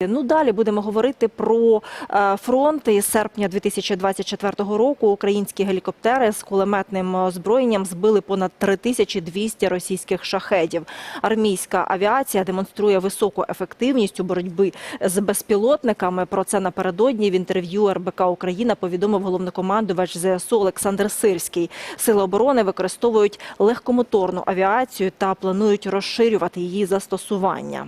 Ну далі будемо говорити про е, фронт. Із серпня 2024 року українські гелікоптери з кулеметним озброєнням збили понад 3200 російських шахедів. Армійська авіація демонструє високу ефективність у боротьбі з безпілотниками. Про це напередодні в інтерв'ю РБК Україна повідомив головнокомандувач ЗСУ Олександр Сирський. Сили оборони використовують легкомоторну авіацію та планують розширювати її застосування.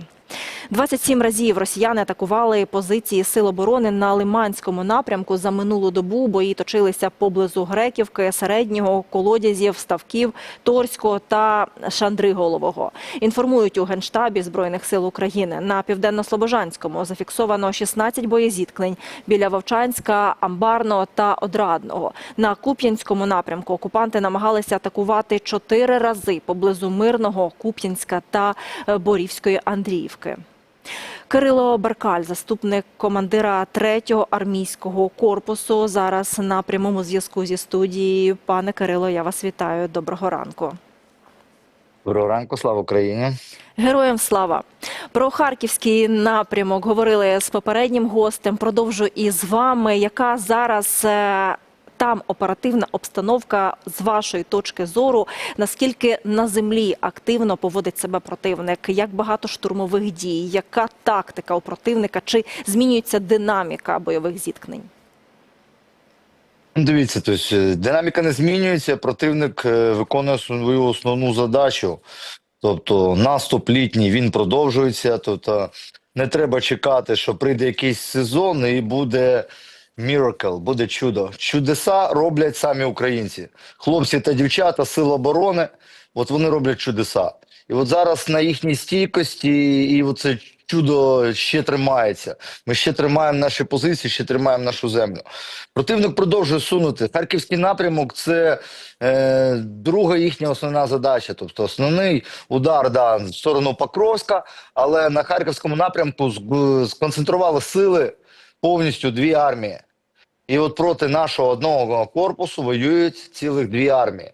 27 разів росіяни атакували позиції сил оборони на Лиманському напрямку. За минулу добу бої точилися поблизу Греківки, Середнього, Колодязів, Ставків, Торського та Шандриголового. Інформують у Генштабі Збройних сил України. На Південно-Слобожанському зафіксовано 16 боєзіткнень біля Вовчанська, Амбарного та Одрадного. На Куп'янському напрямку окупанти намагалися атакувати чотири рази поблизу Мирного, Куп'янська та е, Борівської Андріївки. Кирило Беркаль, заступник командира 3-го армійського корпусу, зараз на прямому зв'язку зі студією. Пане Кирило, я вас вітаю. Доброго ранку. Доброго ранку, слава Україні. Героям слава про харківський напрямок говорили з попереднім гостем. Продовжу і з вами. Яка зараз е, там оперативна обстановка з вашої точки зору? Наскільки на землі активно поводить себе противник? Як багато штурмових дій? Яка тактика у противника? Чи змінюється динаміка бойових зіткнень? Дивіться, тобто, динаміка не змінюється, противник е, виконує свою основну задачу. Тобто наступ літній він продовжується. Тобто не треба чекати, що прийде якийсь сезон і буде miracle, буде чудо. Чудеса роблять самі українці. Хлопці та дівчата, сил оборони, от вони роблять чудеса. І от зараз на їхній стійкості і оце чудо ще тримається. Ми ще тримаємо наші позиції, ще тримаємо нашу землю. Противник продовжує сунути. Харківський напрямок це е, друга їхня основна задача. Тобто основний удар да, в сторону Покровська, але на харківському напрямку сконцентрували сили повністю дві армії. І от проти нашого одного корпусу воюють цілих дві армії.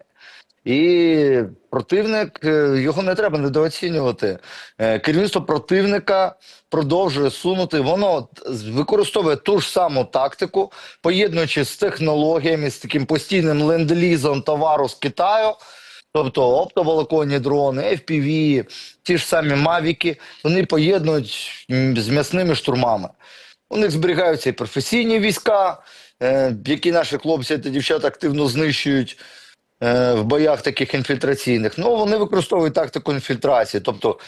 І противник е, його не треба недооцінювати. Е, Керівництво противника продовжує сунути. Воно використовує ту ж саму тактику, поєднуючи з технологіями, з таким постійним ленд-лізом товару з Китаю. Тобто оптоволоконні дрони, FPV, ті ж самі мавіки, вони поєднують з м'ясними штурмами. У них зберігаються і професійні війська, які наші хлопці та дівчата активно знищують е, в боях таких інфільтраційних. Ну, вони використовують тактику інфільтрації. Тобто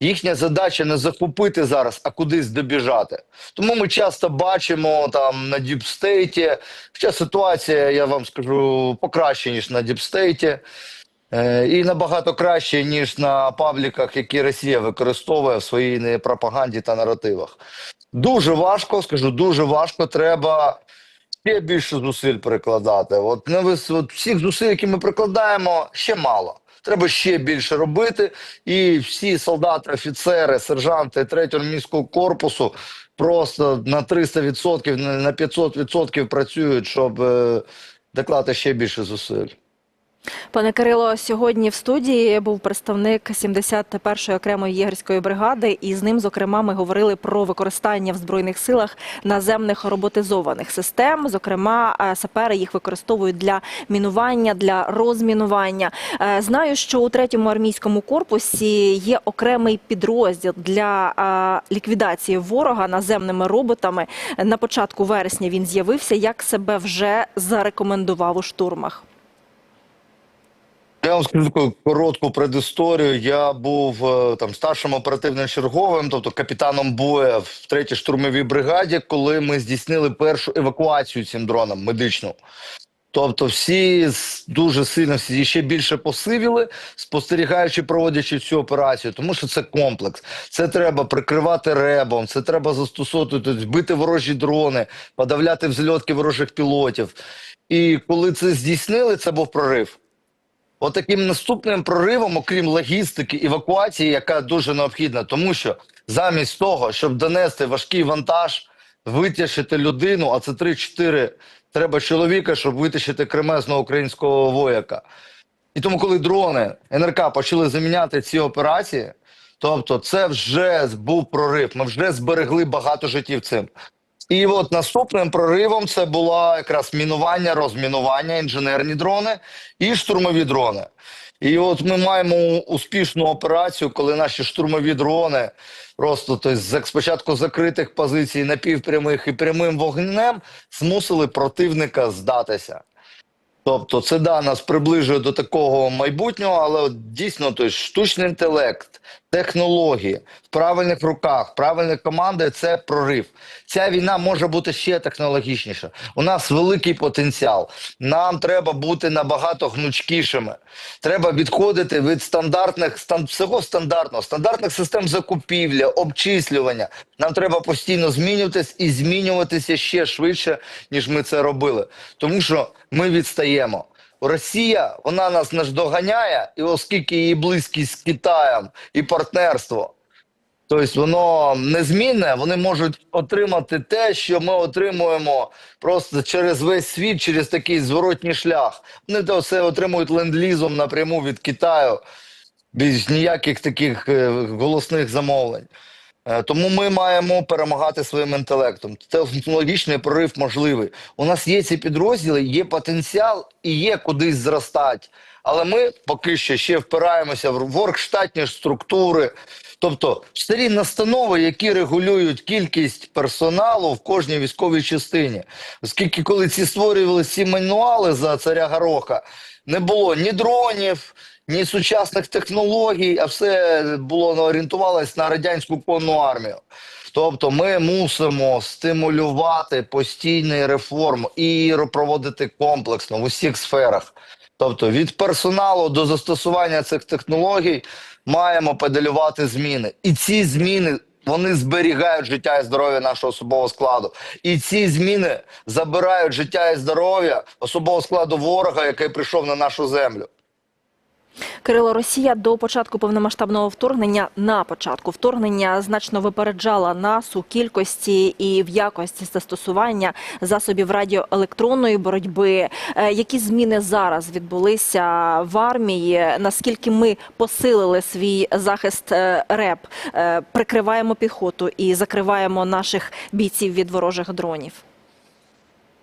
їхня задача не захопити зараз, а кудись добіжати. Тому ми часто бачимо там на діпстейті, хоча ситуація, я вам скажу, покраще, ніж на діпстейті. Е, І набагато краще, ніж на пабліках, які Росія використовує в своїй пропаганді та наративах. Дуже важко, скажу, дуже важко. Треба ще більше зусиль прикладати. От не вис... от всіх зусиль, які ми прикладаємо, ще мало. Треба ще більше робити. І всі солдати, офіцери, сержанти третього міського корпусу просто на 300%, на на 500% працюють, щоб е, доклати ще більше зусиль. Пане Кирило, сьогодні в студії був представник 71-ї окремої єгерської бригади, і з ним, зокрема, ми говорили про використання в збройних силах наземних роботизованих систем. Зокрема, е, сапери їх використовують для мінування, для розмінування. Е, Знаю, що у третьому армійському корпусі є окремий підрозділ для е, ліквідації ворога наземними роботами. На початку вересня він з'явився. Як себе вже зарекомендував у штурмах? Я вам скажу таку коротку предісторію. Я був е, там старшим оперативним черговим, тобто капітаном боя в третій штурмовій бригаді, коли ми здійснили першу евакуацію цим дроном медичну. Тобто, всі дуже сильно всі ще більше посивіли, спостерігаючи, проводячи цю операцію, тому що це комплекс. Це треба прикривати ребом, це треба застосовувати, бити ворожі дрони, подавляти взльотки ворожих пілотів. І коли це здійснили, це був прорив. Отаким наступним проривом, окрім логістики, евакуації, яка дуже необхідна, тому що замість того, щоб донести важкий вантаж, витягти людину, а це 3-4 треба чоловіка, щоб витащити кремезного українського вояка. І тому, коли дрони НРК почали заміняти ці операції, Тобто, це вже був прорив. Ми вже зберегли багато життів цим. І от наступним проривом це було якраз мінування, розмінування, інженерні дрони і штурмові дрони. І от ми маємо успішну операцію, коли наші штурмові дрони просто тобто, спочатку закритих позицій напівпрямих і прямим вогнем змусили противника здатися. Тобто, це да, нас приближує до такого майбутнього, але дійсно тобто, штучний інтелект, технології в правильних руках, правильні команди це прорив. Ця війна може бути ще технологічніша. У нас великий потенціал. Нам треба бути набагато гнучкішими. Треба відходити від стандартних стан, всього стандартного, стандартних систем закупівлі, обчислювання. Нам треба постійно змінюватись і змінюватися ще швидше, ніж ми це робили. Тому що ми відстаємо. Росія вона нас наздоганяє, і оскільки її близькість з Китаєм і партнерство, тобто воно незмінне, вони можуть отримати те, що ми отримуємо просто через весь світ, через такий зворотній шлях. Вони то все отримують ленд-лізом напряму від Китаю, без ніяких таких е, голосних замовлень. Е, Тому ми маємо перемагати своїм інтелектом. Технологічний прорив можливий. У нас є ці підрозділи, є потенціал і є кудись зростати. Але ми поки що ще впираємося в воркштатні структури, тобто старі настанови, які регулюють кількість персоналу в кожній військовій частині. Оскільки коли ці створювали ці мануали за царя Гороха, не було ні дронів, ні сучасних технологій, а все було орієнтувалось на радянську конну армію. Тобто ми мусимо стимулювати постійні реформи і проводити комплексно в усіх сферах. Тобто від персоналу до застосування цих технологій маємо педалювати зміни. І ці зміни вони зберігають життя і здоров'я нашого особового складу. І ці зміни забирають життя і здоров'я особового складу ворога, який прийшов на нашу землю. Кирило, Росія до початку повномасштабного вторгнення на початку вторгнення значно випереджала нас у кількості і в якості застосування засобів радіоелектронної боротьби. Е, Які зміни зараз відбулися в армії? Наскільки ми посилили свій захист е, РЕП, Е, прикриваємо піхоту і закриваємо наших бійців від ворожих дронів?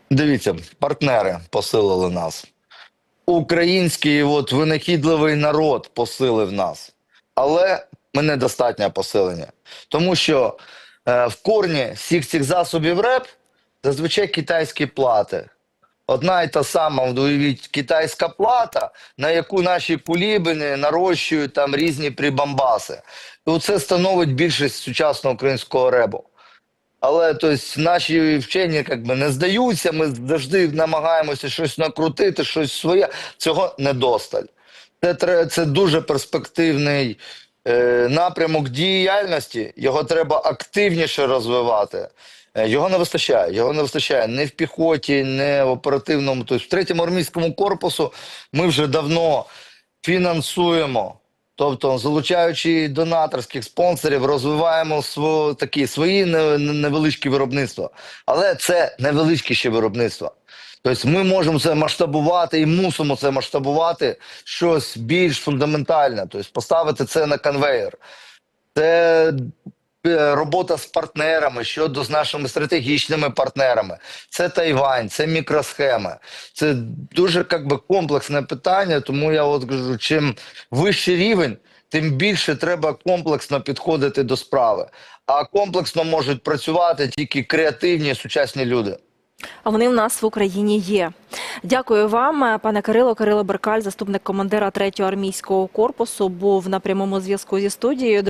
Дивіться, партнери посилили нас. Український от, винахідливий народ посилив нас. Але ми недостатньо посилення. Тому що е, в корні всіх цих засобів РЕП зазвичай китайські плати. Одна і та сама, уявіть, китайська плата, на яку наші кулібини нарощують там різні прибамбаси. І оце становить більшість сучасного українського ребу. Але тобто, наші вчені як би, не здаються, ми завжди намагаємося щось накрутити, щось своє. Цього недосталь. Це, це дуже перспективний е, напрямок діяльності. Його треба активніше розвивати. Е, Його не вистачає. Його не вистачає не в піхоті, не в оперативному. Тобто в третьому армійському корпусу ми вже давно фінансуємо. Тобто, залучаючи донаторських спонсорів, розвиваємо сво, такі свої не- не- невеличкі виробництва. Але це невеличкі ще виробництва. Тобто ми можемо це масштабувати і мусимо це масштабувати щось більш фундаментальне, тобто поставити це на конвейер. Це робота з партнерами щодо з нашими стратегічними партнерами. Це Тайвань, це мікросхеми. Це дуже як би, комплексне питання, тому я от кажу, чим вищий рівень, тим більше треба комплексно підходити до справи. А комплексно можуть працювати тільки креативні сучасні люди. А вони в нас в Україні є. Дякую вам, е, пане Кирило. Кирило Беркаль, заступник командира 3-го армійського корпусу, був на прямому зв'язку зі студією.